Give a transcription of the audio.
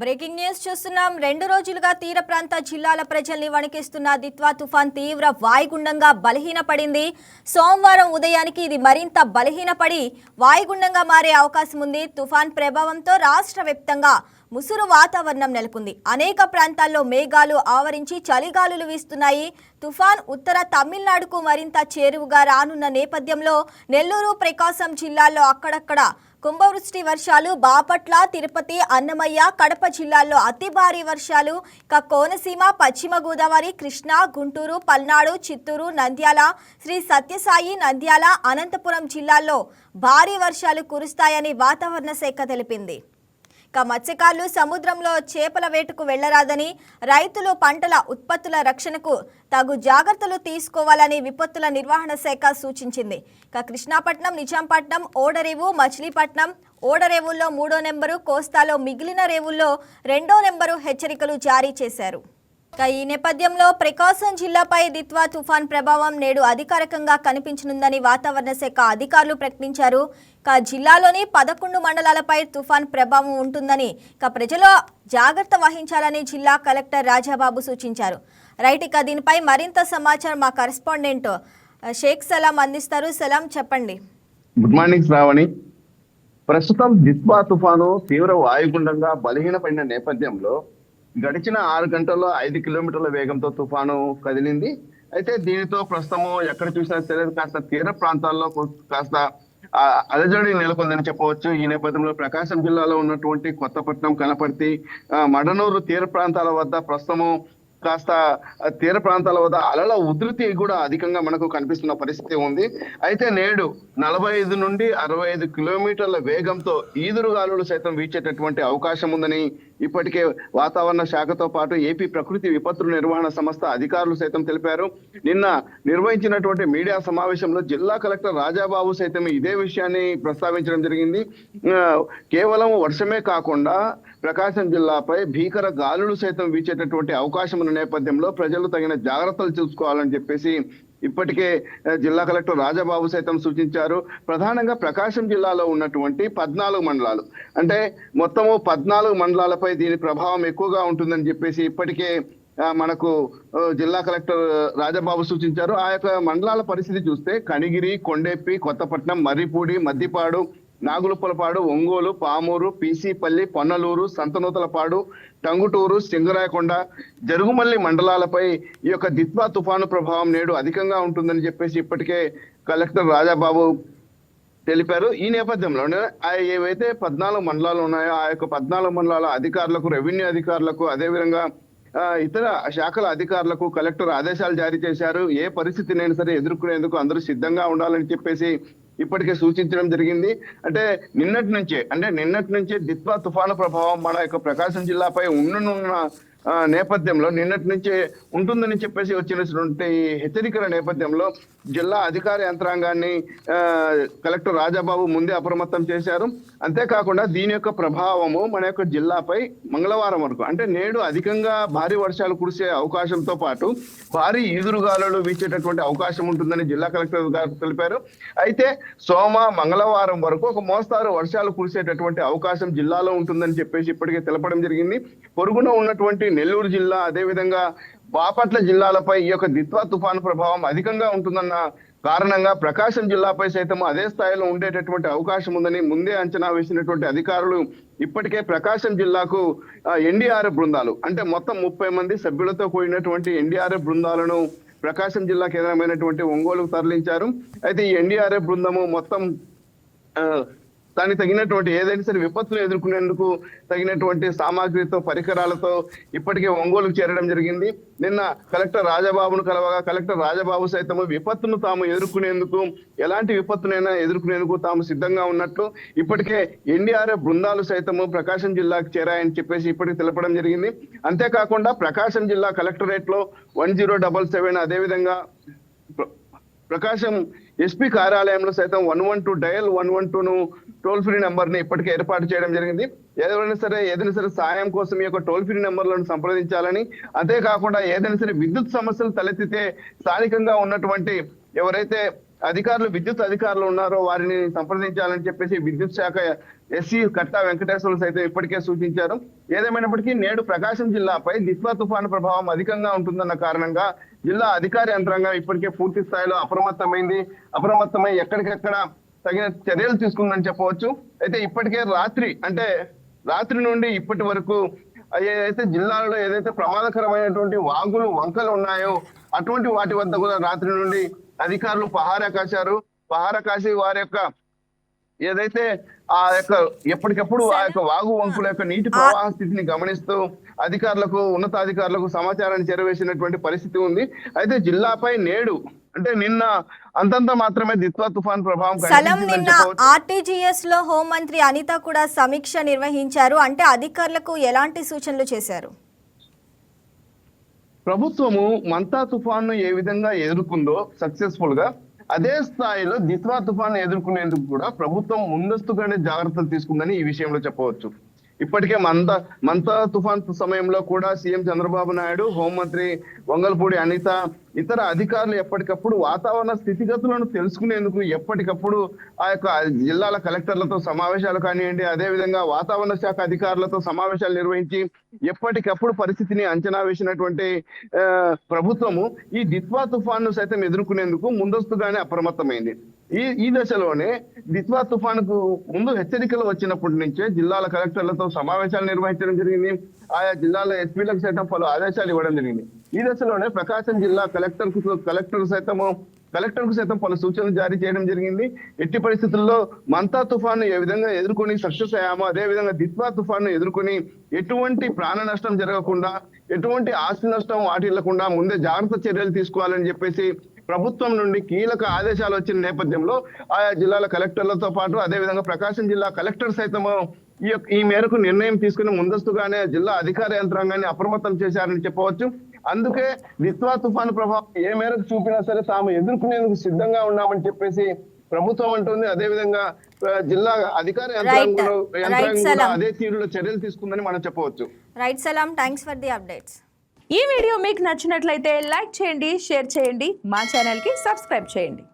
Breaking news చూస్తున్నాం. రెండు రోజులుగా తీర ప్రాంత జిల్లాల ప్రజల్ని వణికిస్తున్న దిత్వా తుఫాన్ తీవ్ర వాయుగుండంగా బలహీనపడింది. సోమవారం ఉదయానికి ఇది మరింత బలహీనపడి వాయుగుండంగా మారే అవకాశం ఉంది. తుఫాన్ ప్రభావంతో రాష్ట్ర వ్యాప్తంగా ముసురు వాతావరణం నెలకొంది. అనేక ప్రాంతాల్లో మేఘాలు ఆవరించి చలిగాలులు వీస్తున్నాయి. తుఫాన్ ఉత్తర తమిళనాడుకు మరింత చేరువుగా రానున్న నేపథ్యంలో నెల్లూరు ప్రకాశం జిల్లాల్లో అక్కడక్కడ కుంభవృష్టి వర్షాలు బాపట్ల తిరుపతి అన్నమయ్య కడప జిల్లాల్లో అతి భారీ వర్షాలు. ఇక కోనసీమ పశ్చిమ గోదావరి కృష్ణా గుంటూరు పల్నాడు చిత్తూరు నంద్యాల శ్రీ సత్యసాయి నంద్యాల అనంతపురం జిల్లాల్లో భారీ వర్షాలు కురుస్తాయని వాతావరణ శాఖ తెలిపింది. ఇక మత్స్యకారులు సముద్రంలో చేపల వేటకు వెళ్ళరాదని రైతులు పంటల ఉత్పత్తుల రక్షణకు తగు జాగ్రత్తలు తీసుకోవాలని విపత్తుల నిర్వహణ శాఖ సూచించింది. ఇక కృష్ణాపట్నం నిజాంపట్నం ఓడరేవు మచిలీపట్నం ఓడరేవుల్లో మూడో నెంబరు కోస్తాలో మిగిలిన రేవుల్లో రెండో నెంబరు హెచ్చరికలు జారీ చేశారు. ఈ నేపథ్యంలో ప్రకాశం జిల్లాపై దిత్వా తుఫాన్ ప్రభావం నేడు అధికారికంగా కనిపించనుందని వాతావరణ శాఖ అధికారులు ప్రకటించారు. ఇక జిల్లాలోని పదకొండు మండలాలపై తుఫాన్ ప్రభావం ఉంటుందని ఇక ప్రజలు జాగ్రత్త వహించాలని జిల్లా కలెక్టర్ రాజాబాబు సూచించారు. రైట్ ఇక దీనిపై మరింత సమాచారం మా కరెస్పాండెంట్ షేక్ సలాం అందిస్తారు. సలాం చెప్పండి. Good morning Sravani. ప్రస్తుతం దిత్వా తుఫాను తీవ్ర వాయుగుండంగా బలహీనపడిన నేపథ్యంలో గడిచిన ఆరు గంటల్లో ఐదు కిలోమీటర్ల వేగంతో తుఫాను కదిలింది. అయితే దీనితో ప్రస్తుతము ఎక్కడ చూసినా తెలియదు. కాస్త తీర ప్రాంతాల్లో కాస్త అలజడి నెలకొందని చెప్పవచ్చు. ఈ నేపథ్యంలో ప్రకాశం జిల్లాలో ఉన్నటువంటి కొత్తపట్నం కనపర్తి మడనూరు తీర ప్రాంతాల వద్ద ప్రస్తుతము కాస్త తీర ప్రాంతాల వద్ద అలల ఉధృతి కూడా అధికంగా మనకు కనిపిస్తున్న పరిస్థితి ఉంది. అయితే నేడు నలభై ఐదు నుండి అరవై ఐదు కిలోమీటర్ల వేగంతో ఈదురుగాలులు సైతం వీచేటటువంటి అవకాశం ఉందని ఇప్పటికే వాతావరణ శాఖతో పాటు ఏపీ ప్రకృతి విపత్తుల నిర్వహణ సంస్థ అధికారులు సైతం తెలిపారు. నిన్న నిర్వహించినటువంటి మీడియా సమావేశంలో జిల్లా కలెక్టర్ రాజాబాబు సైతం ఇదే విషయాన్ని ప్రస్తావించడం జరిగింది. ఆ, కేవలం వర్షమే కాకుండా ప్రకాశం జిల్లాపై భీకర గాలులు సైతం వీచేటటువంటి అవకాశం ఉన్న నేపథ్యంలో ప్రజలు తగిన జాగ్రత్తలు చూసుకోవాలని చెప్పేసి ఇప్పటికే జిల్లా కలెక్టర్ రాజబాబు సైతం సూచించారు. ప్రధానంగా ప్రకాశం జిల్లాలో ఉన్నటువంటి పద్నాలుగు మండలాలు. అంటే మొత్తము పద్నాలుగు మండలాలపై దీని ప్రభావం ఎక్కువగా ఉంటుందని చెప్పేసి ఇప్పటికే మనకు జిల్లా కలెక్టర్ రాజబాబు సూచించారు. ఆ యొక్క మండలాల పరిస్థితి చూస్తే కనిగిరి కొండెప్పి కొత్తపట్నం మర్రిపూడి మద్దిపాడు నాగులుప్పలపాడు ఒంగోలు పామూరు పీసీపల్లి పొన్నలూరు సంతనూతలపాడు టంగుటూరు సింగరాయకొండ జరుగుమల్లి మండలాలపై ఈ యొక్క దిత్వా తుఫాను ప్రభావం నేడు అధికంగా ఉంటుందని చెప్పేసి ఇప్పటికే కలెక్టర్ రాజాబాబు తెలిపారు. ఈ నేపథ్యంలోనే ఆ ఏవైతే పద్నాలుగు మండలాలు ఉన్నాయో ఆ యొక్క పద్నాలుగు మండలాల అధికారులకు రెవెన్యూ అధికారులకు అదేవిధంగా ఇతర శాఖల అధికారులకు కలెక్టర్ ఆదేశాలు జారీ చేశారు. ఏ పరిస్థితినైనా సరే ఎదుర్కొనేందుకు అందరూ సిద్ధంగా ఉండాలని చెప్పేసి ఇప్పటికే సూచించడం జరిగింది. అంటే నిన్నటి నుంచే అంటే నిన్నటి నుంచే దిత్వా తుఫాను ప్రభావం మన యొక్క ప్రకాశం జిల్లాపై ఉండనున్న నేపథ్యంలో నిన్నటి నుంచే ఉంటుందని చెప్పేసి వచ్చినటువంటి హెచ్చరికల నేపథ్యంలో జిల్లా అధికార యంత్రాంగాన్ని కలెక్టర్ రాజాబాబు ముందే అప్రమత్తం చేశారు. అంతేకాకుండా దీని యొక్క ప్రభావము మన యొక్క జిల్లాపై మంగళవారం వరకు అంటే నేడు అధికంగా భారీ వర్షాలు కురిసే అవకాశంతో పాటు భారీ ఈదురుగాలులు వీచేటటువంటి అవకాశం ఉంటుందని జిల్లా కలెక్టర్ గారు తెలిపారు. అయితే సోమ మంగళవారం వరకు ఒక మోస్తారు వర్షాలు కురిసేటటువంటి అవకాశం జిల్లాలో ఉంటుందని చెప్పేసి ఇప్పటికే తెలపడం జరిగింది. పొరుగున ఉన్నటువంటి నెల్లూరు జిల్లా అదేవిధంగా బాపట్ల జిల్లాలపై ఈ యొక్క దిత్వా తుఫాను ప్రభావం అధికంగా ఉంటుందన్న కారణంగా ప్రకాశం జిల్లాపై సైతం అదే స్థాయిలో ఉండేటటువంటి అవకాశం ఉందని ముందే అంచనా వేసినటువంటి అధికారులు ఇప్పటికే ప్రకాశం జిల్లాకు ఎన్డీఆర్ఎఫ్ బృందాలు అంటే మొత్తం ముప్పై మంది సభ్యులతో కూడినటువంటి ఎన్డీఆర్ఎఫ్ బృందాలను ప్రకాశం జిల్లా కేంద్రమైనటువంటి ఒంగోలుకు తరలించారు. అయితే ఈ ఎన్డీఆర్ఎఫ్ బృందము మొత్తం దానికి తగినటువంటి ఏదైనా సరే విపత్తులు ఎదుర్కొనేందుకు తగినటువంటి సామాగ్రితో పరికరాలతో ఇప్పటికే ఒంగోలుకు చేరడం జరిగింది. నిన్న కలెక్టర్ రాజబాబును కలవగా కలెక్టర్ రాజబాబు సైతం విపత్తును తాము ఎదుర్కొనేందుకు ఎలాంటి విపత్తునైనా ఎదుర్కొనేందుకు తాము సిద్ధంగా ఉన్నట్లు ఇప్పటికే ఎన్డీఆర్ఎఫ్ బృందాలు సైతము ప్రకాశం జిల్లాకు చేరాయని చెప్పేసి ఇప్పటికి తెలపడం జరిగింది. అంతేకాకుండా ప్రకాశం జిల్లా కలెక్టరేట్లో వన్ జీరో డబల్ సెవెన్ అదేవిధంగా ప్ర- ప్రకాశం ఎస్పీ కార్యాలయంలో సైతం one one two dial one one టూను toll free నెంబర్ని ఇప్పటికే ఏర్పాటు చేయడం జరిగింది. ఎవరైనా సరే ఏదైనా సరే సాయం కోసం ఈ యొక్క టోల్ ఫ్రీ నెంబర్లను సంప్రదించాలని అంతేకాకుండా ఏదైనా సరే విద్యుత్ సమస్యలు తలెత్తితే స్థానికంగా ఉన్నటువంటి ఎవరైతే అధికారులు విద్యుత్ అధికారులు ఉన్నారో వారిని సంప్రదించాలని చెప్పేసి విద్యుత్ శాఖ ఎస్సీ కట్టా వెంకటేశ్వరులు సైతం ఇప్పటికే సూచించారు. ఏదేమైనప్పటికీ నేడు ప్రకాశం జిల్లాపై దిత్వా తుఫాను ప్రభావం అధికంగా ఉంటుందన్న కారణంగా జిల్లా అధికార యంత్రాంగం ఇప్పటికే పూర్తి స్థాయిలో అప్రమత్తమైంది. అప్రమత్తమై ఎక్కడికెక్కడ తగిన చర్యలు తీసుకుందని చెప్పవచ్చు. అయితే ఇప్పటికే రాత్రి అంటే రాత్రి నుండి ఇప్పటి వరకు ఏదైతే జిల్లాలో ఏదైతే ప్రమాదకరమైనటువంటి వాగులు వంకలు ఉన్నాయో అటువంటి వాటి వద్ద కూడా రాత్రి నుండి అధికారులు పహారా కాశారు. పహారా కాసి వారి యొక్క ఏదైతే ఆ యొక్క ఎప్పటికప్పుడు ఆ యొక్క వాగు వంకుల యొక్క నీటి ప్రవాహ స్థితిని గమనిస్తూ అధికారులకు ఉన్నతాధికారులకు సమాచారాన్ని చేరవేసినటువంటి పరిస్థితి ఉంది. అయితే జిల్లాపై నేడు అంటే నిన్న అంతంత మాత్రమే దిత్వా తుఫాన్ ప్రభావం సలం నిన్న. ఆర్టీజీఎస్లో హోంమంత్రి అనిత కూడా సమీక్ష నిర్వహించారు. అంటే అధికారులకు ఎలాంటి సూచనలు చేశారు? ప్రభుత్వము మంతా తుఫాను ఏ విధంగా ఎదుర్కొందో సక్సెస్ఫుల్గా అదే స్థాయిలో దిత్వా తుఫాను ఎదుర్కొనేందుకు కూడా ప్రభుత్వం ముందస్తుగానే జాగ్రత్తలు తీసుకుందని ఈ విషయంలో చెప్పవచ్చు. ఇప్పటికే మంత మంత తుఫాన్ సమయంలో కూడా సీఎం చంద్రబాబు నాయుడు హోంమంత్రి వంగల్పూడి అనిత ఇతర అధికారులు ఎప్పటికప్పుడు వాతావరణ స్థితిగతులను తెలుసుకునేందుకు ఎప్పటికప్పుడు ఆ యొక్క జిల్లాల కలెక్టర్లతో సమావేశాలు కానివ్వండి అదే విధంగా వాతావరణ శాఖ అధికారులతో సమావేశాలు నిర్వహించి ఎప్పటికప్పుడు పరిస్థితిని అంచనా వేసినటువంటి ప్రభుత్వము ఈ దిత్వా తుఫాను సైతం ఎదుర్కొనేందుకు ముందస్తుగానే అప్రమత్తమైంది. ఈ ఈ దశలోనే దిత్వా తుఫానుకు ముందు హెచ్చరికలు వచ్చినప్పటి నుంచే జిల్లాల కలెక్టర్లతో సమావేశాలు నిర్వహించడం జరిగింది. ఆయా జిల్లాల ఎస్పీలకు సైతం పలు ఆదేశాలు ఇవ్వడం జరిగింది. ఈ దశలోనే ప్రకాశం జిల్లా కలెక్టర్ కలెక్టర్ సైతము కలెక్టర్కు సైతం పలు సూచనలు జారీ చేయడం జరిగింది. ఎట్టి పరిస్థితుల్లో మంతా తుఫాను ఏ విధంగా ఎదుర్కొని సక్సెస్ అయ్యామో అదే విధంగా దిత్వా తుఫాను ఎదుర్కొని ఎటువంటి ప్రాణ నష్టం జరగకుండా ఎటువంటి ఆస్తి నష్టం వాటిల్లకుండా ముందే జాగ్రత్త చర్యలు తీసుకోవాలని చెప్పేసి ప్రభుత్వం నుండి కీలక ఆదేశాలు వచ్చిన నేపథ్యంలో ఆయా జిల్లాల కలెక్టర్లతో పాటు అదే విధంగా ప్రకాశం జిల్లా కలెక్టర్ సైతము ఈ యొక్క ఈ మేరకు నిర్ణయం తీసుకుని ముందస్తుగానే జిల్లా అధికార యంత్రాంగాన్ని అప్రమత్తం చేశారని చెప్పవచ్చు. అందుకే దిత్వా తుఫాను ప్రభావం ఏ మేరకు చూపినా సరే తాము ఎదుర్కొనేందుకు సిద్ధంగా ఉన్నామని చెప్పేసి ప్రభుత్వం అంటుంది. అదే విధంగా జిల్లా అధికార. అదే తీరులో చర్యలు తీసుకుందని మనం చెప్పవచ్చు. రైట్ సలాం థ్యాంక్స్ ఫర్ ది అప్డేట్స్. ఈ వీడియో మీకు నచ్చినట్లయితే లైక్ చేయండి షేర్ చేయండి మా ఛానల్కి సబ్స్క్రైబ్ చేయండి.